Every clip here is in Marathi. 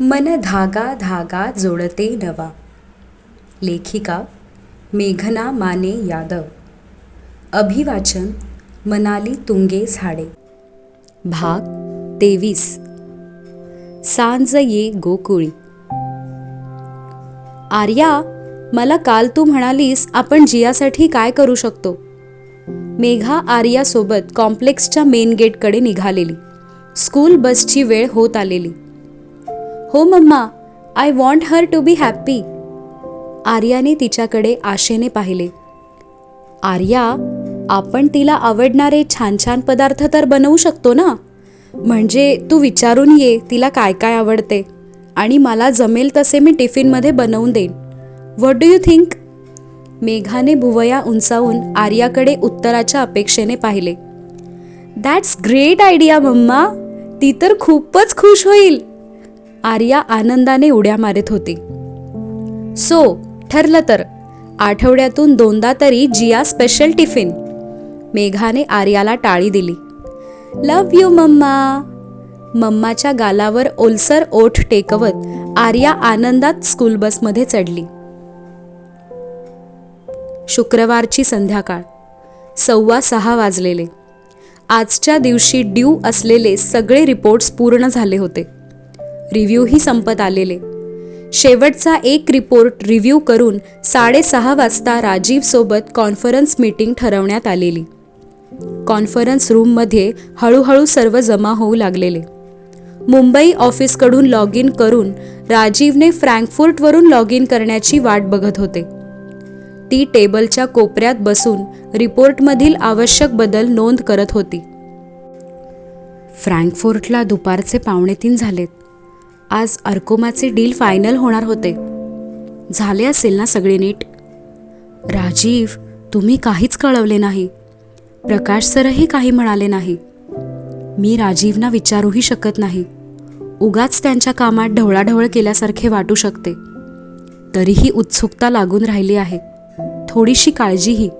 मन धागा धागा जोडते नवा. लेखिका मेघना माने यादव. अभिवाचन मनाली तुंगे झाडे. भाग तेवीस. सांज ये गोकुळी. आर्या मला काल तू म्हणालीस आपण जियासाठी काय करू शकतो? मेघा आर्यासोबत कॉम्प्लेक्सच्या मेन गेटकडे निघालेली. स्कूल बसची वेळ होत आलेली. हो mamma. I want her to be happy आर्याने तिच्याकडे आशेने पाहिले. आर्या आपण तिला आवडणारे छान छान पदार्थ तर बनवू शकतो ना? म्हणजे तू विचारून ये तिला काय काय आवडते. आणि मला जमेल तसे मी टिफिनमध्ये बनवून देईन. व्हॉट डू यू थिंक मेघाने भुवया उंचावून आर्याकडे उत्तराच्या अपेक्षेने पाहिले. That's great idea mamma. ती तर खूपच खुश होईल. आर्या आनंदाने उड्या मारत होती. सो ठरलं तर आठवड्यातून दोनदा तरी जिया स्पेशल टिफिन मेघाने आर्याला टाळी दिली. Love you mamma. मम्माच्या गालावर ओलसर ओठ टेकवत आर्या आनंदात स्कूल बसमध्ये चढली. शुक्रवारची संध्याकाळ. सव्वा सहा वाजलेले. आजच्या दिवशी ड्यू असलेले सगळे रिपोर्ट्स पूर्ण झाले होते. रिव्ह्यूही संपत आलेले. शेवटचा एक रिपोर्ट रिव्ह्यू करून साडेसहा वाजता राजीवसोबत कॉन्फरन्स मीटिंग ठरवण्यात आलेली. कॉन्फरन्स रूममध्ये हळूहळू सर्व जमा होऊ लागलेले. मुंबई ऑफिसकडून लॉग इन करून राजीवने फ्रँकफुर्टवरून लॉग इन करण्याची वाट बघत होते. ती टेबलच्या कोपऱ्यात बसून रिपोर्टमधील आवश्यक बदल नोंद करत होती. फ्रँकफुर्टला दुपारचे पावणे तीन झालेत. आज अर्कोमाचे डील फायनल होणार होते. झाले असेल ना सगळे नीट? राजीव तुम्ही काहीच कळवले नाही. प्रकाश सरही काही म्हणाले नाही. मी राजीवना विचारूही शकत नाही. उगाच त्यांच्या कामात ढवळाढवळ केल्यासारखे वाटू शकते. तरीही उत्सुकता लागून राहिली आहे. थोडीशी काळजीही.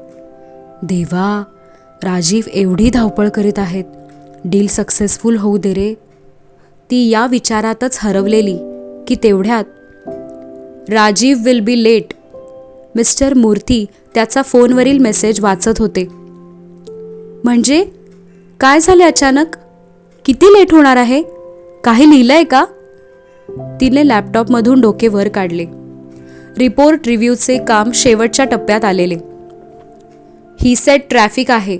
देवा राजीव एवढी धावपळ करीत आहेत. डील सक्सेसफुल होऊ दे रे. ती या विचारातच हरवलेली की तेवढ्यात Rajiv will be late mister Murthy त्याचा फोनवरील मेसेज वाचत होते. म्हणजे? काय झाले अचानक? किती लेट होणार आहे? काही लिहिलंय का? तिने लॅपटॉपमधून डोके वर काढले. रिपोर्ट रिव्ह्यूचे काम शेवटच्या टप्प्यात आलेले. ही सेट ट्रॅफिक आहे.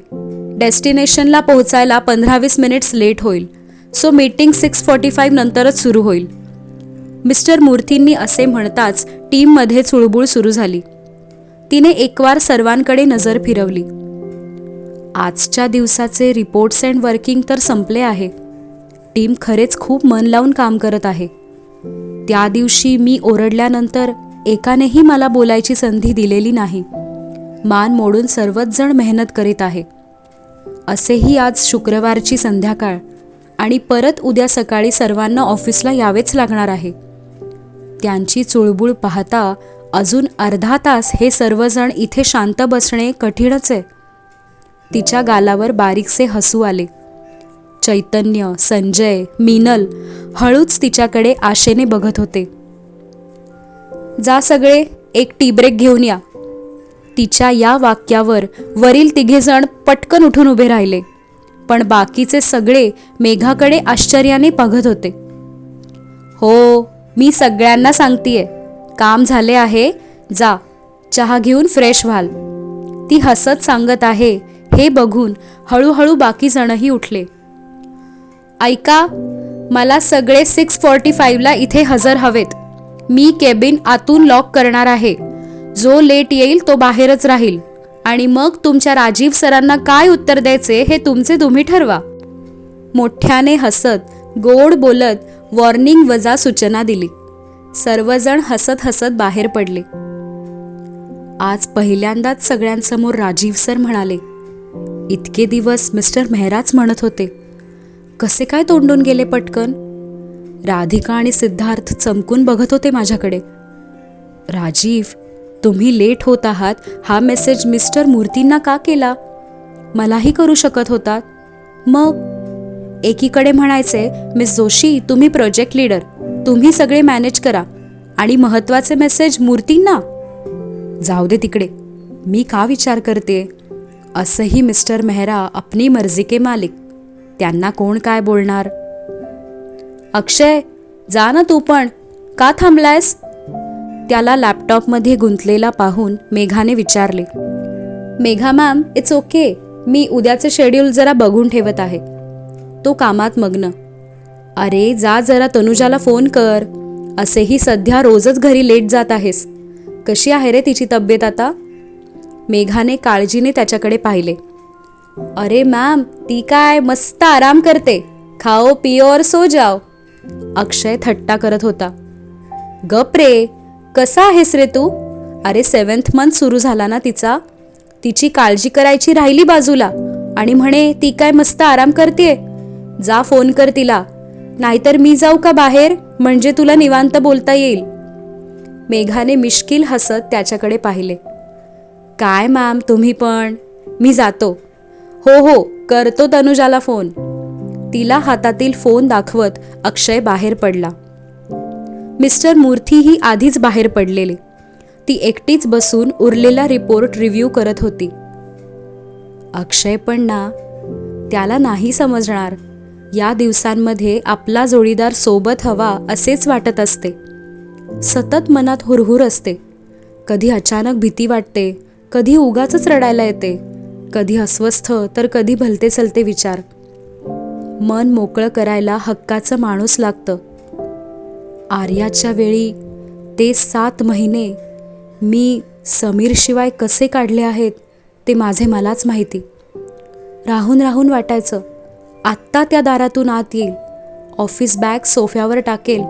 डेस्टिनेशनला पोहोचायला पंधरा वीस मिनिट्स लेट होईल. So meeting six forty five नंतरच सुरू होईल. मिस्टर मूर्तींनी असे म्हणताच टीममध्ये चुळबुळ सुरू झाली. तिने एकवार सर्वांकडे नजर फिरवली. आजच्या दिवसाचे रिपोर्ट्स अँड वर्किंग तर संपले आहे. टीम खरेच खूप मन लावून काम करत आहे. त्या दिवशी मी ओरडल्यानंतर एकानेही मला बोलायची संधी दिलेली नाही. मान मोडून सर्वच जण मेहनत करीत आहे. असेही आज शुक्रवारची संध्याकाळ आणि परत उद्या सकाळी सर्वांना ऑफिसला यावेच लागणार आहे. त्यांची चुळबुळ पाहता अजून अर्धा तास हे सर्वजण इथे शांत बसणे कठीणच आहे. तिच्या गालावर बारीकसे हसू आले. चैतन्य संजय मीनल हळूच तिच्याकडे आशेने बघत होते. जा सगळे एक टी ब्रेक घेऊन या. तिच्या या वाक्यावर वरील तिघेजण पटकन उठून उभे राहिले. पण बाकीचे सगळे मेघाकडे आश्चर्याने बघत होते. हो मी सगळ्यांना सांगतीये. काम झाले आहे. जा चहा घेऊन फ्रेश व्हाल. ती हसत सांगत आहे हे बघून हळूहळू बाकी जणही उठले. ऐका मला सगळे सिक्स फॉर्टी फाईव्हला इथे हजर हवेत. मी केबिन आतून लॉक करणार आहे. जो लेट येईल तो बाहेरच राहील. आणि मग तुमच्या राजीव सरांना काय उत्तर द्यायचे हे तुमचे तुम्ही ठरवा. मोठ्याने हसत गोड बोलत वॉर्निंग वजा सूचना दिली. सर्वजण हसत हसत बाहेर पडले. आज पहिल्यांदाच सगळ्यांसमोर राजीव सर म्हणाले इतके दिवस मिस्टर मेहराच म्हणत होते. कसे काय तोंडून गेले पटकन? राधिका आणि सिद्धार्थ चमकून बघत होते माझ्याकडे. राजीव तुम्ही लेट होत आहात हा मेसेज मिस्टर मूर्तींना का केला? मलाही करू शकत होतात. मग? एकीकडे म्हणायचे मिस जोशी तुम्ही प्रोजेक्ट लीडर. तुम्ही सगळे मॅनेज करा. आणि महत्त्वाचे मेसेज मूर्तींना. जाऊ दे तिकडे. मी का विचार करते? असंही मिस्टर मेहरा अपनी मर्जी के मालिक. त्यांना कोण काय बोलणार? अक्षय जा ना तू पण. का थांबलायस? त्याला लॅपटॉपमध्ये गुंतलेला पाहून मेघाने विचारले मेघा मॅम इट्स ओके मी उद्याचं शेड्यूल जरा बघून ठेवत आहे. तो कामात मग्न अरे जा जरा तनुजाला फोन कर. असेही सध्या रोजच घरी लेट जात आहेस. कशी आहे रे तिची तब्येत आता? मेघाने काळजीने त्याच्याकडे पाहिले अरे मॅम ती काय मस्त आराम करते. खाओ पिओ और सो जाओ. अक्षय थट्टा करत होता गप रे. कसा आहेस रे तू? अरे सेवन्थ मंथ सुरू झाला ना तिचा. तिची काळजी करायची राहिली बाजूला. आणि म्हणे ती काय मस्त आराम करते जा फोन कर तिला. नाहीतर मी जाऊ का बाहेर? म्हणजे तुला निवांत बोलता येईल. मेघाने मिश्किल हसत त्याच्याकडे पाहिले. काय मॅम तुम्ही पण? मी जातो. हो हो करतो तनुजाला फोन तिला हातातील फोन दाखवत अक्षय बाहेर पडला. मिस्टर मूर्थीही आधीच बाहेर पडलेले. ती एकटीच बसून उरलेला रिपोर्ट रिव्ह्यू करत होती. अक्षय पण ना त्याला नाही समजणार. या दिवसांमध्ये आपला जोडीदार सोबत हवा असेच वाटत असते. सतत मनात हुरहुर असते. कधी अचानक भीती वाटते कधी उगाच रडायला येते कधी अस्वस्थ तर कधी भलते चलते विचार. मन मोकळं करायला हक्काचं माणूस लागतं. आर्याच्या वेळी ते सात महिने मी समीरशिवाय कसे काढले आहेत ते माझे मलाच माहिती. राहून राहून वाटायचं आत्ता त्या दारातून आत येईल ऑफिस बॅग सोफ्यावर टाकेल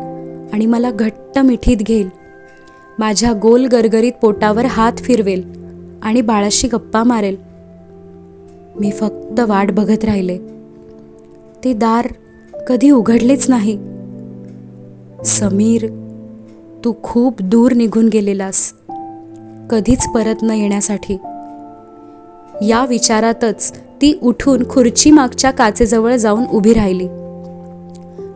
आणि मला घट्ट मिठीत घेईल. माझ्या गोल गरगरीत पोटावर हात फिरवेल आणि बाळाशी गप्पा मारेल. मी फक्त वाट बघत राहिले. ते दार कधी उघडलेच नाही. समीर तू खूप दूर निघून गेलेलास. कधीच परत न येण्यासाठी. या विचारातच ती उठून खुर्ची मागच्या काचेजवळ जाऊन उभी राहिली.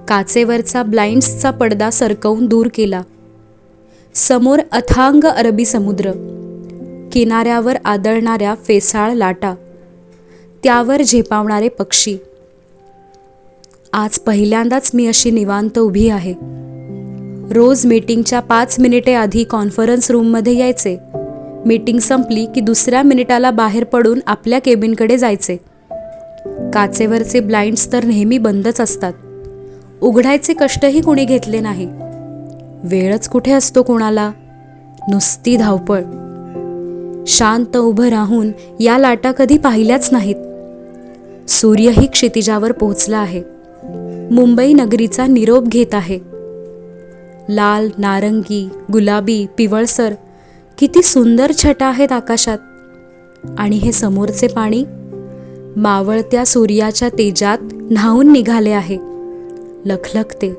काचेवरचा ब्लाइंड्सचा पडदा सरकवून दूर केला. समोर अथांग अरबी समुद्र. किनाऱ्यावर आदळणाऱ्या फेसाळ लाटा. त्यावर झेपावणारे पक्षी. आज पहिल्यांदाच मी अशी निवांत उभी आहे. रोज मीटिंगच्या पाच मिनिटे आधी कॉन्फरन्स रूममध्ये यायचे. मीटिंग संपली की दुसऱ्या मिनिटाला बाहेर पडून आपल्या केबिनकडे जायचे. काचेवरचे ब्लाइंड्स तर नेहमी बंदच असतात. उघडायचे कष्टही कोणी घेतले नाही. वेळच कुठे असतो कोणाला? नुसती धावपळ. शांत उभं राहून या लाटा कधी पाहिल्याच नाहीत. सूर्यही क्षितिजावर पोहोचला आहे. मुंबई नगरीचा निरोप घेत आहे. लाल नारंगी गुलाबी पिवळसर किती सुंदर छटा आहेत आकाशात. आणि हे समोरचे पाणी मावळत्या सूर्याच्या तेजात न्हावून निघाले आहे. लखलखते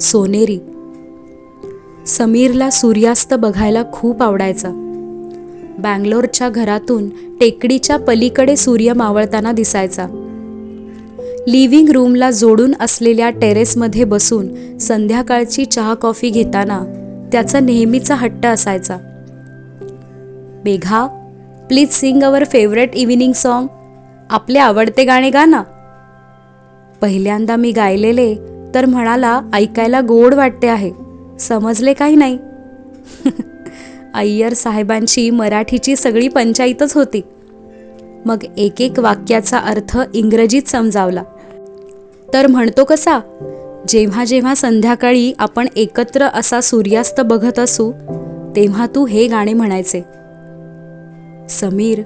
सोनेरी. समीरला सूर्यास्त बघायला खूप आवडायचा. बँगलोरच्या घरातून टेकडीच्या पलीकडे सूर्य मावळताना दिसायचा. लिव्हिंग रूमला जोडून असलेल्या टेरेसमध्ये बसून संध्याकाळची चहा कॉफी घेताना त्याचा नेहमीचा हट्ट असायचा. Megha please sing our favourite evening song. आपले आवडते गाणे गा ना. पहिल्यांदा मी गायलेले तर म्हणाला ऐकायला गोड वाटते आहे. समजले काही नाही. अय्यर साहेबांची मराठीची सगळी पंचायतच होती. मग एक एक वाक्याचा अर्थ इंग्रजीत समजावला. तर म्हणतो कसा? जेव्हा जेव्हा संध्याकाळी आपण एकत्र असा सूर्यास्त बघत असू तेव्हा तू हे गाणे म्हणायचे. समीर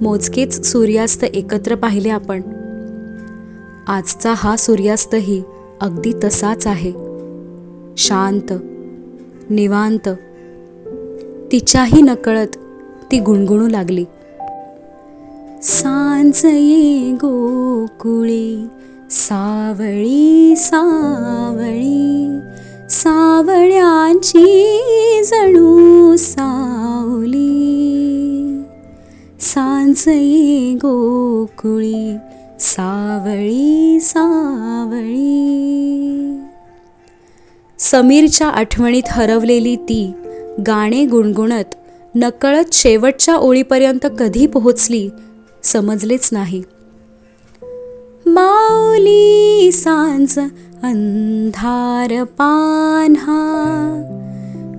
मोजकेच सूर्यास्त एकत्र पाहिले आपण. आजचा हा सूर्यास्तही अगदी तसाच आहे. शांत निवांत. तिच्याही नकळत ती गुणगुणू लागली. सांज ये गोकुळी सावळी सावळी सावळ्यांची जणू सावली. सांज ये गोकुळी सावळी सावळी. समीरच्या आठवणीत हरवलेली ती गाणे गुणगुणत नकळत शेवटच्या ओळीपर्यंत कधी पोहोचली समजलेच नाही. माऊली सांज अंधार पान्हा.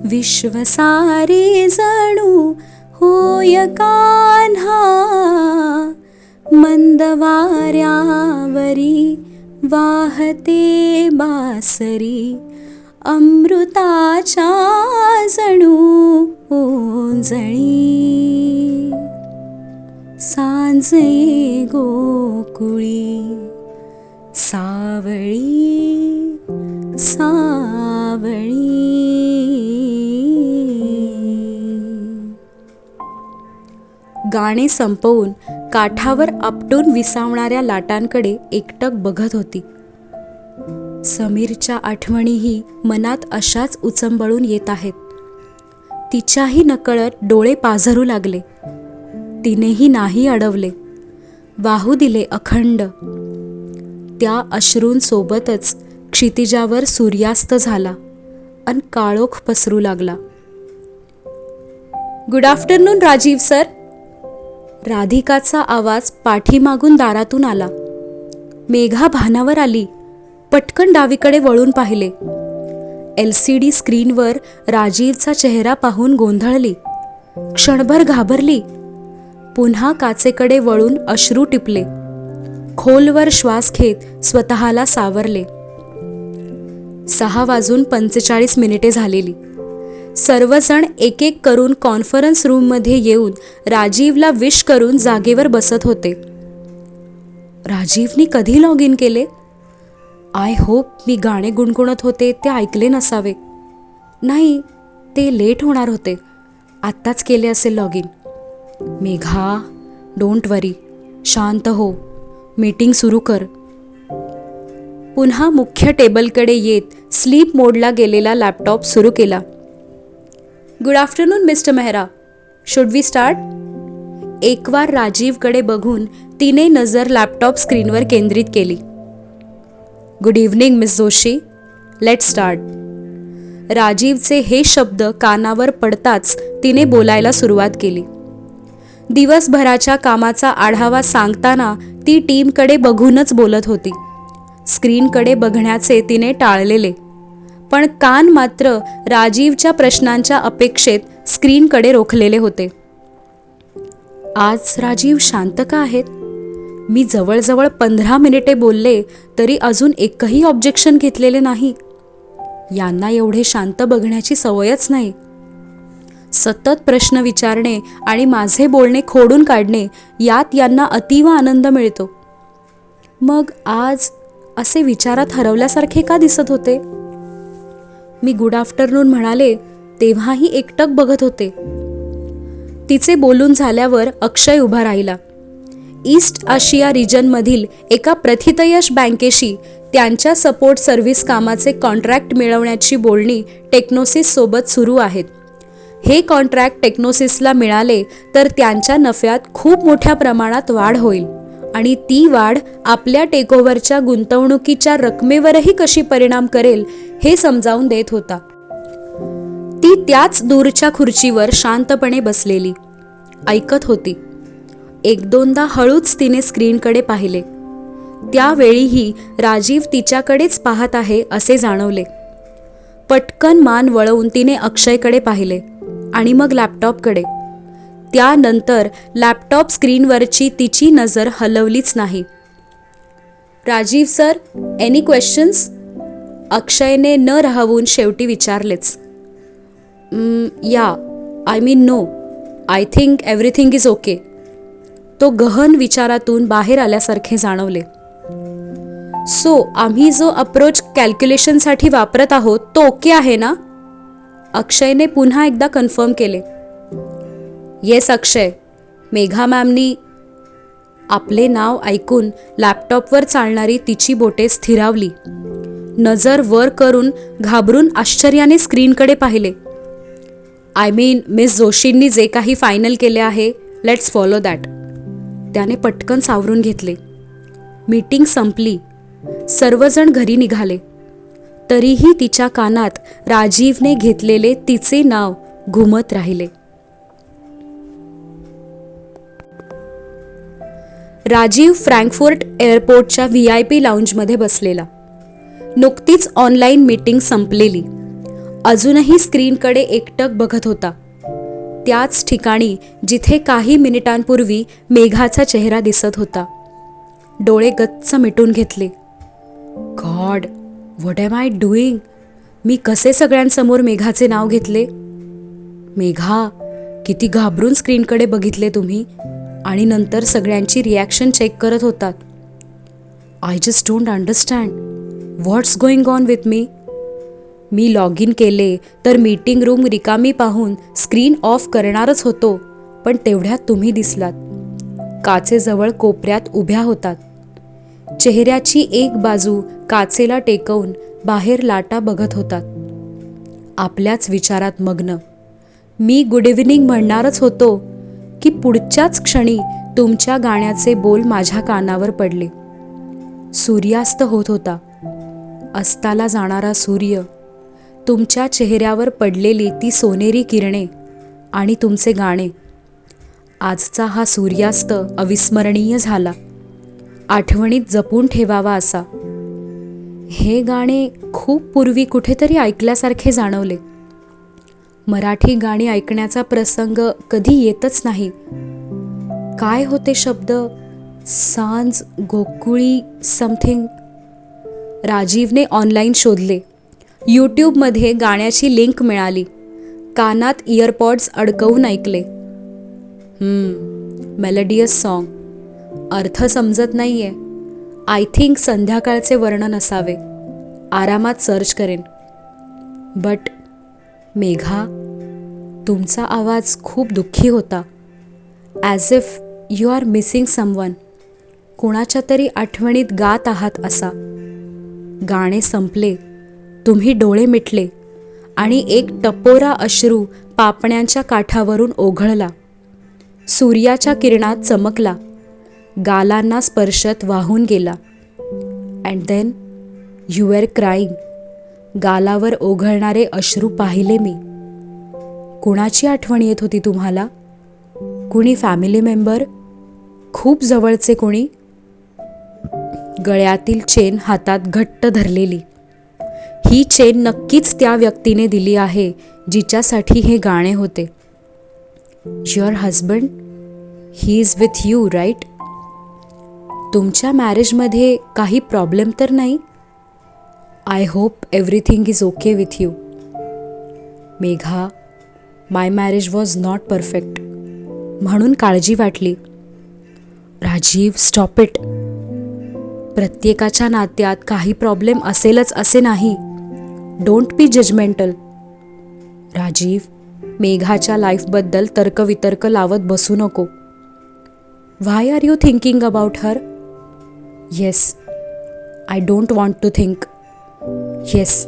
विश्व सारे जणू होय कान्हा. मंदवाऱ्यावरी वाहते बासरी. अमृताच्या जणू ओंजळी सांजे गोकुळी सावळी सावळी. गाणे संपवून काठावर आपटून विसावणाऱ्या लाटांकडे एकटक बघत होती. समीरच्या आठवणीही मनात अशाच उचंबळून येत आहेत. तिच्याही नकळत डोळे पाझरू लागले. तिनेही नाही अडवले. वाहू दिले अखंड. त्या अश्रूंसोबतच क्षितिजावर सूर्यास्त झाला अन काळोख पसरू लागला. Good afternoon Rajiv sir. राधिकाचा आवाज पाठीमागून दारातून आला. मेघा भानावर आली पटकन डावीकडे वळून पाहिले. एल सी डी स्क्रीनवर राजीवचा चेहरा पाहून गोंधळली. क्षणभर घाबरली. पुन्हा काचेकडे वळून अश्रू टिपले. खोलवर श्वास घेत स्वतःला सावरले. सहा वाजून पंचेचाळीस मिनिटे झालेली. सर्वजण एक एक करून कॉन्फरन्स रूममध्ये येऊन राजीवला विश करून जागेवर बसत होते. राजीवनी कधी लॉग इन केले? आय होप मी गाणे गुणगुणत होते ते ऐकले नसावे. नाही ते लेट होणार होते. आत्ताच केले असेल log in Megha don't worry. शांत हो. मीटिंग सुरू कर. पुन्हा मुख्य टेबलकडे येत स्लीप मोडला गेलेला लॅपटॉप सुरू केला. Good afternoon mister Mehra. Should we start? एकवार राजीवकडे बघून तिने नजर लॅपटॉप स्क्रीनवर केंद्रित केली. Good evening miss Joshi. Let start. राजीवचे हे शब्द कानावर पडताच तिने बोलायला सुरुवात केली. दिवसभराच्या कामाचा आढावा सांगताना ती टीमकडे बघूनच बोलत होती. स्क्रीनकडे बघण्याचे तिने टाळलेले. पण कान मात्र राजीवच्या प्रश्नांच्या अपेक्षेत स्क्रीनकडे रोखलेले होते. आज राजीव शांत का आहेत? मी जवळजवळ पंधरा मिनिटे बोलले तरी अजून एकही ऑब्जेक्शन घेतलेले नाही. यांना एवढे शांत बघण्याची सवयच नाही. सतत प्रश्न विचारणे आणि माझे बोलणे खोडून काढणे यात यांना अतीव आनंद मिळतो. मग आज असे विचारात हरवल्यासारखे का दिसत होते? मी गुड आफ्टरनून म्हणाले तेव्हाही एकटक बघत होते. तिचे बोलून झाल्यावर अक्षय उभा राहिला. ईस्ट आशिया रिजनमधील एका प्रथितयश बँकेशी त्यांच्या सपोर्ट सर्व्हिस कामाचे कॉन्ट्रॅक्ट मिळवण्याची बोलणी टेक्नोसिससोबत सुरू आहेत. हे कॉन्ट्रॅक्ट टेक्नोसिसला मिळाले तर त्यांच्या नफ्यात खूप मोठ्या प्रमाणात वाढ होईल. आणि ती वाढ आपल्या टेकओव्हरच्या गुंतवणुकीच्या रकमेवरही कशी परिणाम करेल हे समजावून देत होता. ती त्याच दूरच्या खुर्चीवर शांतपणे बसलेली. ऐकत होती. एक दोनदा हळूच तिने स्क्रीनकडे पाहिले. त्यावेळीही राजीव तिच्याकडेच पाहत आहे असे जाणवले. पटकन मान वळवून तिने अक्षयकडे पाहिले. आणि मग लॅपटॉपकडे त्यानंतर लॅपटॉप स्क्रीनवरची तिची नजर हलवलीच नाही. राजीव सर एनी क्वेश्चन्स अक्षयने न राहवून शेवटी विचारलेच. Yeah I mean no I think everything is okay तो गहन विचारातून बाहेर आल्यासारखे जाणवले. सो आम्ही जो अप्रोच कॅल्क्युलेशनसाठी वापरत आहोत तो ओके आहे ना? अक्षयने पुन्हा एकदा कन्फर्म केले. येस अक्षय. मेघा मॅमनी आपले नाव ऐकून लॅपटॉपवर चालणारी तिची बोटे स्थिरावली. नजर वर करून घाबरून आश्चर्याने स्क्रीनकडे पाहिले. आय मीन मिस जोशींनी जे काही फायनल केले आहे लेट्स फॉलो दॅट. त्याने पटकन सावरून घेतले. मीटिंग संपली. सर्वजण घरी निघाले. तरीही तिच्या कानात राजीवने घेतलेले तिचे नाव घुमत राहिले. राजीव फ्रँकफोर्ट एअरपोर्टच्या व्ही आय पी लाऊंजमध्ये बसलेला. नुकतीच ऑनलाईन मीटिंग संपलेली. अजूनही स्क्रीनकडे एकटक बघत होता. त्याच ठिकाणी जिथे काही मिनिटांपूर्वी मेघाचा चेहरा दिसत होता. डोळे गच्च मिटून घेतले. God! What am I doing मी कसे सगळ्यांसमोर मेघाचे नाव घेतले? मेघा किती घाबरून स्क्रीनकडे बघितले तुम्ही? आणि नंतर सगळ्यांची रिॲक्शन चेक करत होतात. I just don't understand what's going on with me me log in केले तर मीटिंग रूम रिकामी पाहून स्क्रीन ऑफ करणारच होतो पण तेवढ्यात तुम्ही दिसलात. काचेजवळ कोपऱ्यात उभ्या होतात. चेहऱ्याची एक बाजू काचेला टेकवून बाहेर लाटा बघत होतात. आपल्याच विचारात मग्न. मी गुड इव्हिनिंग म्हणणारच होतो की पुढच्याच क्षणी तुमच्या गाण्याचे बोल माझ्या कानावर पडले. सूर्यास्त होत होता. अस्ताला जाणारा सूर्य. तुमच्या चेहऱ्यावर पडलेली ती सोनेरी किरणे आणि तुमचे गाणे. आजचा हा सूर्यास्त अविस्मरणीय झाला. आठवणीत जपून ठेवावा असा. हे गाणे खूप पूर्वी कुठेतरी ऐकल्यासारखे जाणवले. मराठी गाणी ऐकण्याचा प्रसंग कधी येतच नाही. काय होते शब्द? सांज गोकुळी समथिंग. राजीवने ऑनलाईन शोधले. यूट्यूबमध्ये गाण्याची लिंक मिळाली. कानात इयरपॉड्स अडकवून ऐकले. मेलडियस सॉन्ग अर्थ समजत नाहीये. आय थिंक संध्याकाळचे वर्णन असावे. आरामात सर्च करेन. बट मेघा तुमचा आवाज खूप दुःखी होता. As if you are missing someone कुणाच्या तरी आठवणीत गात आहात असा. गाणे संपले. तुम्ही डोळे मिटले. आणि एक टपोरा अश्रू पापण्यांच्या काठावरून ओघळला. सूर्याच्या किरणात चमकला. गालांना स्पर्शत वाहून गेला. And then you are crying गालावर ओघळणारे अश्रू पाहिले मी. कुणाची आठवण येत होती तुम्हाला? कुणी फॅमिली मेंबर खूप जवळचे कोणी? गळ्यातील चेन हातात घट्ट धरलेली. ही चेन नक्कीच त्या व्यक्तीने दिली आहे जिच्यासाठी हे गाणे होते. Your husband he is with you right तुमच्या मॅरेजमध्ये काही प्रॉब्लेम तर नाही? I hope everything is okay with you Megha my marriage was not perfect म्हणून काळजी वाटली. राजीव स्टॉप इट प्रत्येकाच्या नात्यात काही प्रॉब्लेम असेलच असे नाही. डोंट बी जजमेंटल राजीव मेघाच्या लाईफबद्दल तर्कवितर्क लावत बसू नको. Why are you thinking about her yes I don't want to think yes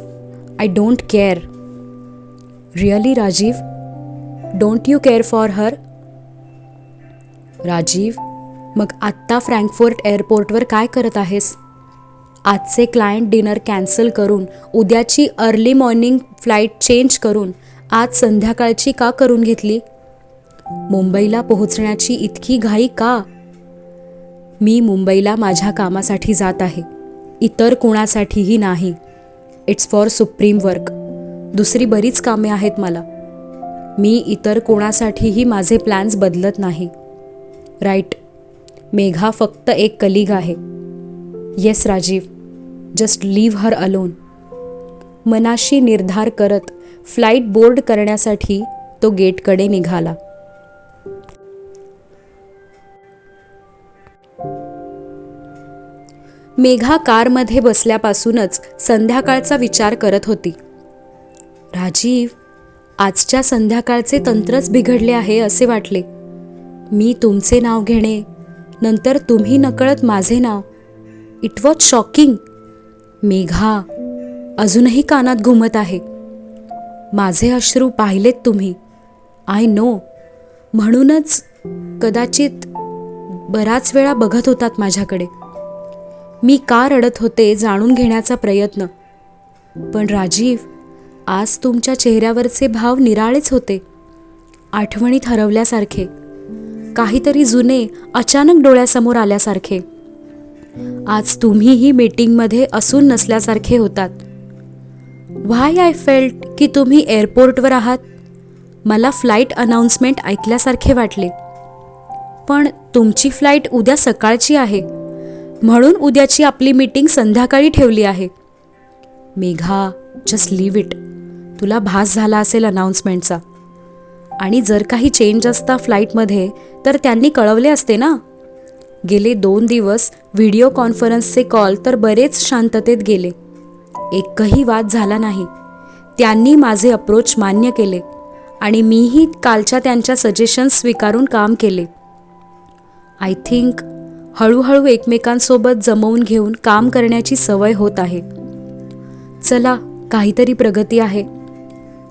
I don't care really Rajeev don't you care for her Rajeev मग आत्ता फ्रँकफोर्ट एअरपोर्टवर काय करत आहेस? आजचे क्लायंट डिनर कॅन्सल करून उद्याची अर्ली मॉर्निंग फ्लाईट चेंज करून आज संध्याकाळची का करून घेतली? मुंबईला पोहोचण्याची इतकी घाई का? मी मुंबईला माझ्या कामासाठी जात आहे. इतर कोणासाठीही नाही. इट्स फॉर सुप्रीम वर्क दुसरी बरीच कामे आहेत मला. मी इतर कोणासाठीही माझे प्लॅन्स बदलत नाही. राईट मेघा फक्त एक कलिग आहे. Yes Rajeev. Just leave her alone मनाशी निर्धार करत फ्लाईट बोर्ड करण्यासाठी तो गेटकडे निघाला. मेघा कारमध्ये बसल्यापासूनच संध्याकाळचा विचार करत होती. राजीव आजच्या संध्याकाळचे तंत्रच बिघडले आहे असे वाटले. मी तुमचे नाव घेणे नंतर तुम्ही नकळत माझे नाव. इट वॉज शॉकिंग मेघा अजूनही कानात घुमत आहे. माझे अश्रू पाहिलेत तुम्ही. आय नो म्हणूनच कदाचित बराच वेळा बघत होतात माझ्याकडे. मी का रडत होते जाणून घेण्याचा प्रयत्न. पण राजीव आज तुमच्या चेहऱ्यावरचे भाव निराळेच होते. आठवणीत हरवल्यासारखे काहीतरी जुने अचानक डोळ्यासमोर आल्यासारखे. आज तुम्हीही मीटिंगमध्ये असून नसल्यासारखे होतात. व्हाय आय फेल्ट की तुम्ही एअरपोर्टवर आहात? मला फ्लाईट अनाऊन्समेंट ऐकल्यासारखे वाटले. पण तुमची फ्लाईट उद्या सकाळची आहे. म्हणून उद्याची आपली मीटिंग संध्याकाळी ठेवली आहे. मेघा जस्ट लिव्ह इट तुला भास झाला असेल अनाऊन्समेंटचा आणि जर काही चेंज असता फ्लाईटमध्ये तर त्यांनी कळवले असते ना? गेले दोन दिवस व्हिडिओ कॉन्फरन्सचे कॉल तर बरेच शांततेत गेले. एकही वाद झाला नाही. त्यांनी माझे अप्रोच मान्य केले. आणि मीही कालच्या त्यांच्या सजेशन्स स्वीकारून काम केले. आय थिंक हळूहळू एकमेकांसोबत जमवून घेऊन काम करण्याची सवय होत आहे. चला काहीतरी प्रगती आहे.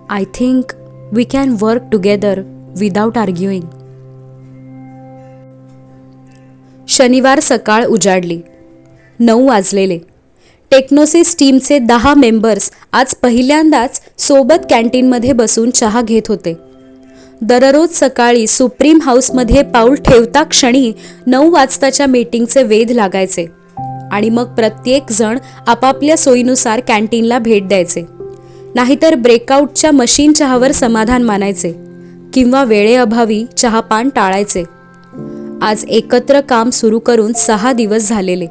I think we can work together without arguing शनिवार सकाळ उजाडली. नऊ वाजलेले. टेक्नोसिस टीमचे दहा मेंबर्स आज पहिल्यांदाच सोबत कॅन्टीनमध्ये बसून चहा घेत होते. दररोज सकाळी सुप्रीम हाऊसमध्ये पाऊल ठेवता क्षणी नऊ वाजताच्या मीटिंगचे वेध लागायचे. आणि मग प्रत्येक जण आपापल्या सोयीनुसार कॅन्टीनला भेट द्यायचे. नाहीतर ब्रेकआउटच्या मशीन चहावर समाधान मानायचे किंवा वेळेअभावी चहापान टाळायचे. आज एकत्र काम सुरू करून सहा दिवस झालेले.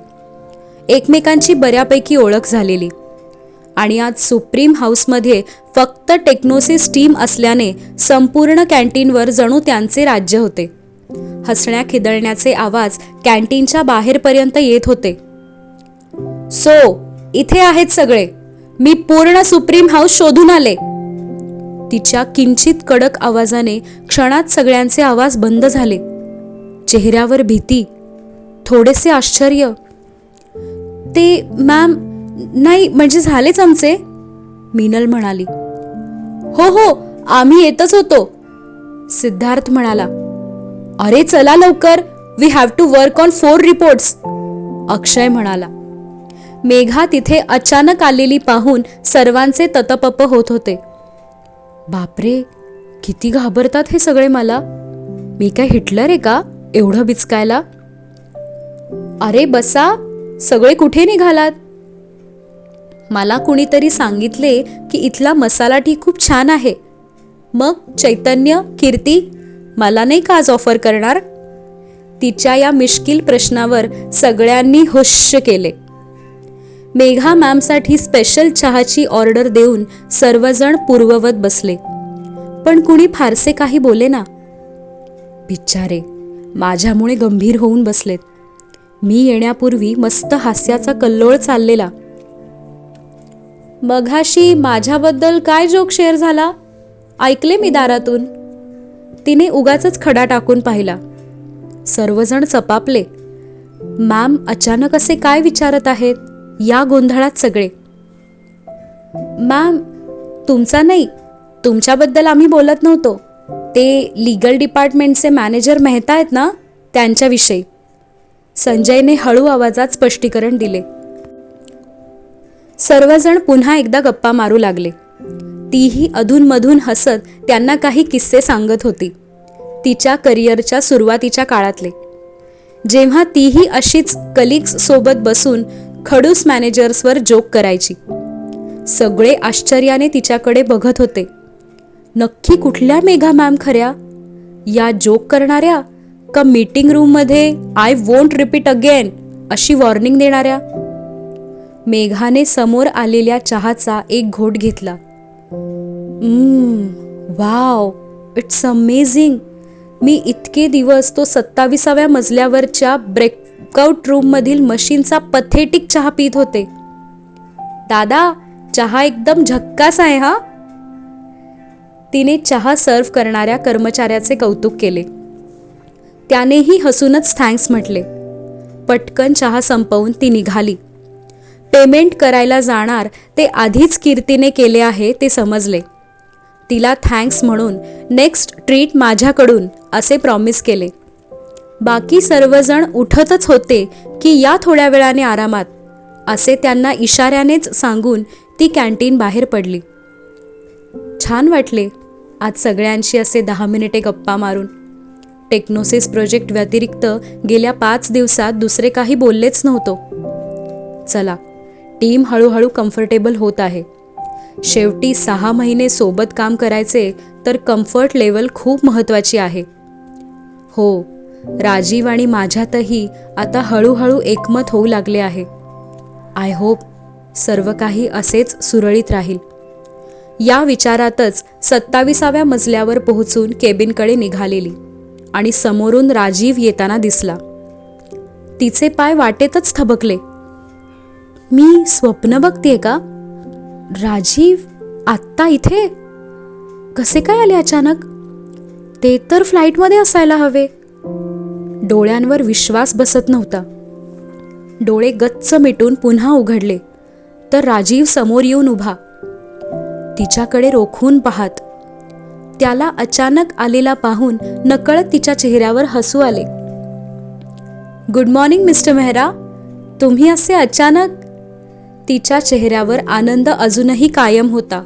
एकमेकांची बऱ्यापैकी ओळख झालेली. आणि आज सुप्रीम हाऊसमध्ये फक्त टेक्नोसिस टीम असल्याने संपूर्ण कॅन्टीनवर जणू त्यांचे राज्य होते. हसण्या खिदळण्याचे आवाज कॅन्टीनच्या बाहेरपर्यंत येत होते. सो इथे आहेत सगळे. मी पूर्ण सुप्रीम हाऊस शोधून आले. तिच्या किंचित कडक आवाजाने क्षणात सगळ्यांचे आवाज बंद झाले. चेहऱ्यावर भीती थोडेसे आश्चर्य. ते मॅम नाही म्हणजे झालेच आमचे. मीनल म्हणाली हो हो आम्ही येतच होतो. सिद्धार्थ म्हणाला अरे चला लवकर we have to work on four reports Akshay म्हणाला मेघा तिथे अचानक आलेली पाहून सर्वांचे ततपप होत होते. बापरे किती घाबरतात हे सगळे मला. मी काय हिटलर आहे का एवढं बिचकायला? अरे बसा सगळे कुठे निघालात? मला कुणीतरी सांगितले की इथला मसाला टी खूप छान आहे. मग चैतन्य कीर्ती मला नाही का आज ऑफर करणार? तिच्या या मिश्किल प्रश्नावर सगळ्यांनी हुश्य केले. मेघा मॅमसाठी स्पेशल चहाची ऑर्डर देऊन सर्वजण पूर्ववत बसले. पण कुणी फारसे काही बोले ना? बिचारे माझ्यामुळे गंभीर होऊन बसलेत. मी येण्यापूर्वी मस्त हास्याचा कल्लोळ चाललेला. मघाशी माझ्याबद्दल काय जोक शेअर झाला? ऐकले मी दारातून. तिने उगाच खडा टाकून पाहिला. सर्वजण चपापले. मॅम अचानक असे काय विचारत आहेत? या गोंधळात सगळे. मॅम तुमचा नाही तुमच्याबद्दल आम्ही बोलत नव्हतो. ते लीगल डिपार्टमेंटचे मॅनेजर मेहता आहेत ना त्यांच्याविषयी. संजयने हळू आवाजात स्पष्टीकरण दिले. सर्वजण पुन्हा एकदा गप्पा मारू लागले. तीही अधूनमधून हसत त्यांना काही किस्से सांगत होती. तिच्या करिअरच्या सुरुवातीच्या काळातले. जेव्हा तीही अशीच कलिग्स सोबत बसून खडूस मॅनेजर्सवर जोक करायची. सगळे आश्चर्याने तिच्याकडे बघत होते. नक्की कुठल्या मेघा मॅम खऱ्या? या जोक करणाऱ्या? का मीटिंग रूममध्ये आय वोंट रिपीट अगेन? अशी वॉर्निंग देणाऱ्या? मेघाने समोर आलेल्या चहाचा एक घोट घेतला. Wow it's amazing. मी इतके दिवस तो सत्ताविसाव्या मजल्यावरच्या ब्रेकआउट रूममधील मशीनचा पथेटिक चहा पित होते. दादा चहा एकदम झक्कास आहे हा? तिने चहा सर्व्ह करणाऱ्या कर्मचाऱ्याचे कौतुक केले. त्यानेही हसूनच थँक्स म्हटले. पटकन चहा संपवून ती निघाली. पेमेंट करायला जाणार ते आधीच कीर्तीने केले आहे ते समजले. तिला थँक्स म्हणून नेक्स्ट ट्रीट माझ्याकडून असे प्रॉमिस केले. बाकी सर्वजण उठतच होते की या थोड्या वेळाने आरामात असे त्यांना इशाऱ्यानेच सांगून ती कॅन्टीन बाहेर पडली. छान वाटले आज सगळ्यांशी असे दहा मिनिटे गप्पा मारून. टेक्नोसिस प्रोजेक्ट व्यतिरिक्त गेल्या पाच दिवसात दुसरे काही बोललेच नव्हतो. चला टीम हळूहळू कम्फर्टेबल होत आहे. शेवटी सहा महिने सोबत काम करायचे तर कम्फर्ट लेवल खूप महत्त्वाची आहे. हो राजीव आणि माझ्यातही आता हळूहळू एकमत होऊ लागले आहे. आय होप सर्व काही असेच सुरळीत राहील. या विचारातच सत्ताविसाव्या मजल्यावर पोहोचून केबिनकडे निघालेली आणि समोरून राजीव येताना दिसला. तिचे पाय वाटेतच थबकले. मी स्वप्न बघतेय का? राजीव आत्ता इथे? कसे काय आले अचानक? ते तर फ्लाईटमध्ये असायला हवे. डोळ्यांवर विश्वास बसत नव्हता. डोळे गच्च मिटून पुन्हा उघडले तर राजीव समोर येऊन उभा. तिच्याकडे रोखून पाहत. त्याला अचानक आलेला पाहून नकळत तिच्या चेहऱ्यावर हसू आले. Good morning mister Mehra. तुम्ही असे अचानक तिच्या चेहऱ्यावर आनंद अजूनही कायम होता.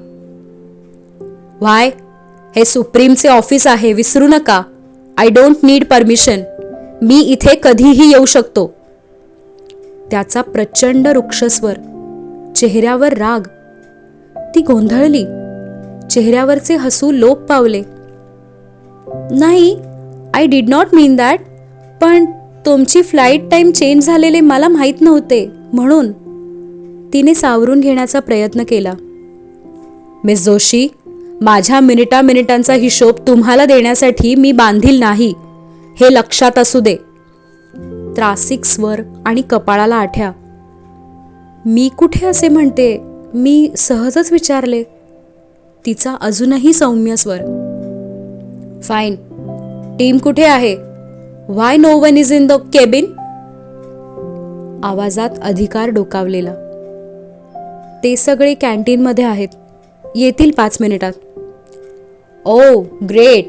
वाय हे सुप्रीमचे ऑफिस आहे विसरू नका. I don't need permission. मी इथे कधीही येऊ शकतो. त्याचा प्रचंड वृक्षस्वर चेहऱ्यावर राग. ती गोंधळली. चेहऱ्यावरचे हसू लोप पावले. नाही I did not mean that पण तुमची फ्लाईट टाईम चेंज झालेले मला माहीत नव्हते म्हणून. तिने सावरून घेण्याचा प्रयत्न केला. मिस जोशी माझ्या मिनिटा मिनिटांचा हिशोब तुम्हाला देण्यासाठी मी बांधील नाही. हे लक्षात असू दे. त्रासिक स्वर आणि कपाळाला आठ्या. मी कुठे असे म्हणते? मी सहजच विचारले. तिचा अजूनही सौम्य स्वर. फाईन. टीम कुठे आहे? Why no one is in the cabin आवाजात अधिकार डोकावलेला. ते सगळे कॅन्टीनमध्ये आहेत. येतील पाच मिनिटात. ओ ग्रेट.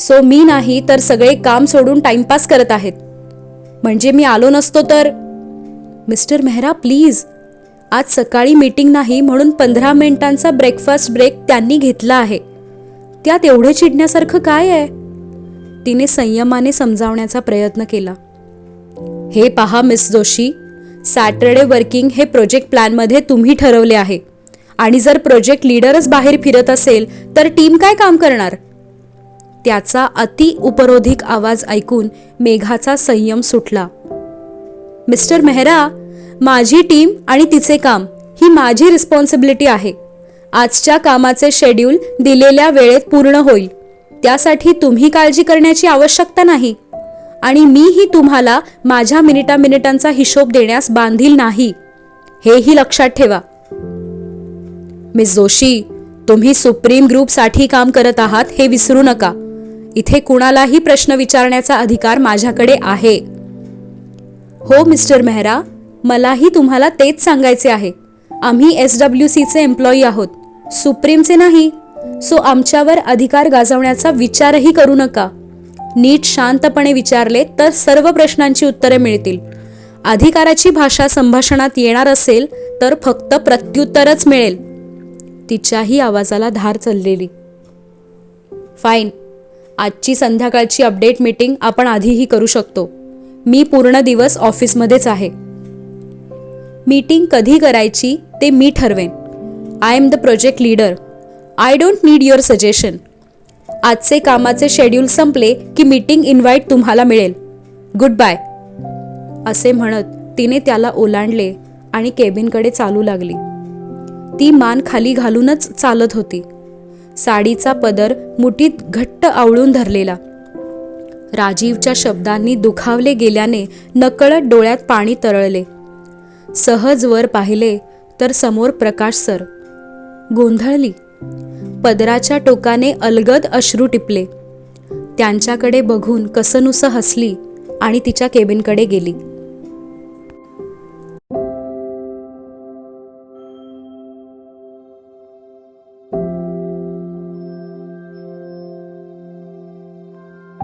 सो मी नाही तर सगळे काम सोडून टाइमपास करत आहेत. म्हणजे मी आलो नसतो तर? Mister Mehra please. आज सकाळी मीटिंग नाही म्हणून पंधरा मिनिटांचा ब्रेकफास्ट ब्रेक त्यांनी घेतला आहे. त्यात एवढं चिडण्यासारखं काय आहे? तिने संयमाने समजावण्याचा प्रयत्न केला. हे पहा मिस जोशी. सॅटरडे वर्किंग हे प्रोजेक्ट प्लॅनमध्ये तुम्ही ठरवले आहे. आणि जर प्रोजेक्ट लीडरच बाहेर फिरत असेल तर टीम काय काम करणार? त्याचा अति उपरोधिक आवाज ऐकून मेघाचा संयम सुटला. मिस्टर मेहरा माझी टीम आणि तिचे काम ही माझी रिस्पॉन्सिबिलिटी आहे. आजच्या कामाचे शेड्यूल दिलेल्या वेळेत पूर्ण होईल. त्यासाठी तुम्ही काळजी करण्याची आवश्यकता नाही. आणि मीही तुम्हाला माझ्या मिनिटा मिनिटांचा हिशोब देण्यास बांधील नाही. हेही लक्षात ठेवा. मिस जोशी तुम्ही सुप्रीम ग्रुपसाठी काम करत आहात हे विसरू नका. इथे कुणालाही प्रश्न विचारण्याचा अधिकार माझ्याकडे आहे. हो मिस्टर मेहरा मलाही तुम्हाला तेच सांगायचे आहे. आम्ही एस डब्ल्यू सीचे एम्प्लॉई आहोत. सुप्रीमचे नाही. सो आमच्यावर अधिकार गाजवण्याचा विचारही करू नका. नीट शांतपणे विचारले तर सर्व प्रश्नांची उत्तरे मिळतील. अधिकाराची भाषा संभाषणात येणार असेल तर फक्त प्रत्युत्तरच मिळेल. तिच्याही आवाजाला धार चाललेली. फाईन आजची संध्याकाळची अपडेट मीटिंग आपण आधीही करू शकतो. मी पूर्ण दिवस ऑफिसमध्येच आहे. मीटिंग कधी करायची ते मी ठरवेन. I am the project leader I don't need your suggestion आजचे कामाचे शेड्यूल संपले की मीटिंग इन्व्हाइट तुम्हाला मिळेल. गुड बाय असे म्हणत तिने त्याला ओलांडले आणि केबिनकडे चालू लागली. ती मान खाली घालूनच चालत होती. साडीचा पदर मुठीत घट्ट आवळून धरलेला. राजीवच्या शब्दांनी दुखावले गेल्याने नकळत डोळ्यात पाणी तरळले. सहज वर पाहिले तर समोर प्रकाश सर. गोंधळली. पदराच्या टोकाने अलगद अश्रू टिपले. त्यांच्याकडे बघून कसनुसं हसली आणि तिच्या केबिनकडे गेली.